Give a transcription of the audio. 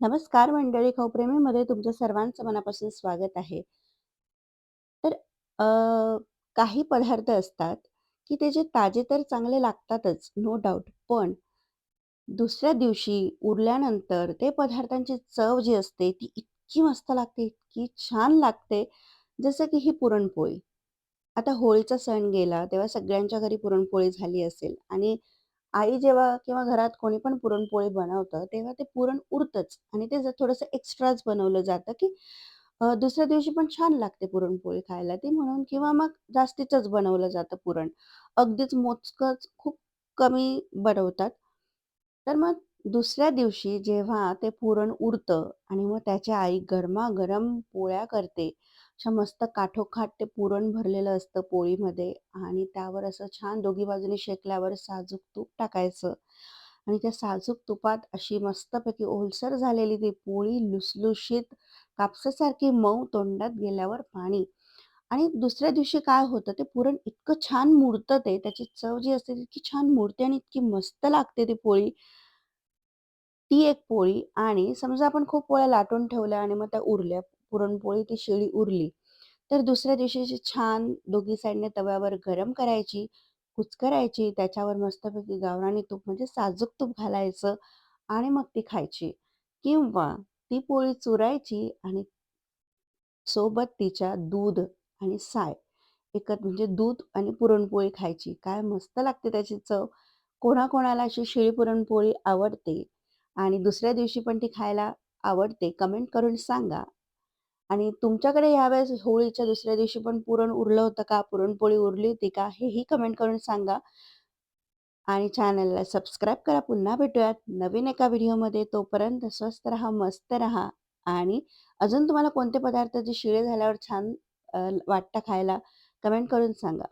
नमस्कार मंडळी खाऊप्रेमीमध्ये तुमचं सर्वांचं मनापासून स्वागत आहे. तर अ, काही पदार्थ असतात, की ते जे ताजे तर चांगले लागतातच, नो डाउट. पण दुसऱ्या दिवशी उरल्यानंतर ते पदार्थांची चव जी असते, ती इतकी मस्त लागते, इतकी छान लागते, जसं की ही पुरणपोळी. आता होळीचा सण गेला, तेव्हा सगळ्यांच्या घरी पुरणपोळी झाली असेल आणि आई जेव्हा किंवा घरात कोणी पण पुरणपोळी बनवतं, तेव्हा ते पुरण उरतंच आणि ते जर थोडंसं एक्स्ट्राच बनवलं जातं, की अ, दुसऱ्या दिवशी पण छान लागते पुरणपोळी खायला ती म्हणून किंवा मग जास्तीचंच बनवलं जातं पुरण. अगदीच मोजकंच खूप कमी बनवतात. तर मग दुसऱ्या दिवशी जेव्हा ते पुरण उरतं आणि मग त्याची आई गरमागरम पोळ्या करते. अच्छा मस्त काठोकाठ ते पुरण भरलेलं असतं पोळीमध्ये आणि त्यावर असं छान दोघी बाजूनी शेकल्यावर साजूक तूप टाकायचं आणि त्या साजूक तुपात अशी मस्तपैकी ओलसर झालेली ती पोळी लुसलुशीत कापसासारखी मऊ तोंडात गेल्यावर पाणी आणि दुसऱ्या दिवशी काय होतं ते पुरण इतकं छान मुरतं ते त्याची चव जी असते इतकी छान मुरते आणि इतकी मस्त लागते ती पोळी. ती एक पोळी आणि समजा आपण खूप पोळ्या लाटून ठेवल्या आणि मग त्या उरल्या, पुरणपोळी ती शिळी उरली, तर दुसऱ्या दिवशी छान दोघी साइडने तव्यावर गरम करायची, कुचकरायची त्याच्यावर मस्तपैकी गावरानी तूप म्हणजे साजूक तूप घालायचं आणि मग ती खायची किंवा ती पोळी चुरायची आणि सोबत तिच्या दूध आणि साय एकत म्हणजे दूध आणि पुरणपोळी खायची. काय मस्त लागते त्याची चव. कोणाकोणाला अशी शिळी पुरणपोळी आवडते आणि दुसऱ्या दिवशी पण ती खायला आवडते, कमेंट करून सांगा. आणि तुमच्याकडे यावेळेस होळीच्या दुसऱ्या दिवशी पण पुरण उरलं होतं का? पुरणपोळी उरली होती का? हेही कमेंट करून सांगा. आणि चॅनलला सबस्क्राईब करा. पुन्हा भेटूयात नवीन एका व्हिडिओमध्ये. तोपर्यंत स्वस्त राहा, मस्त राहा आणि अजून तुम्हाला कोणते पदार्थ जे शिळे झाल्यावर छान वाटतं खायला कमेंट करून सांगा.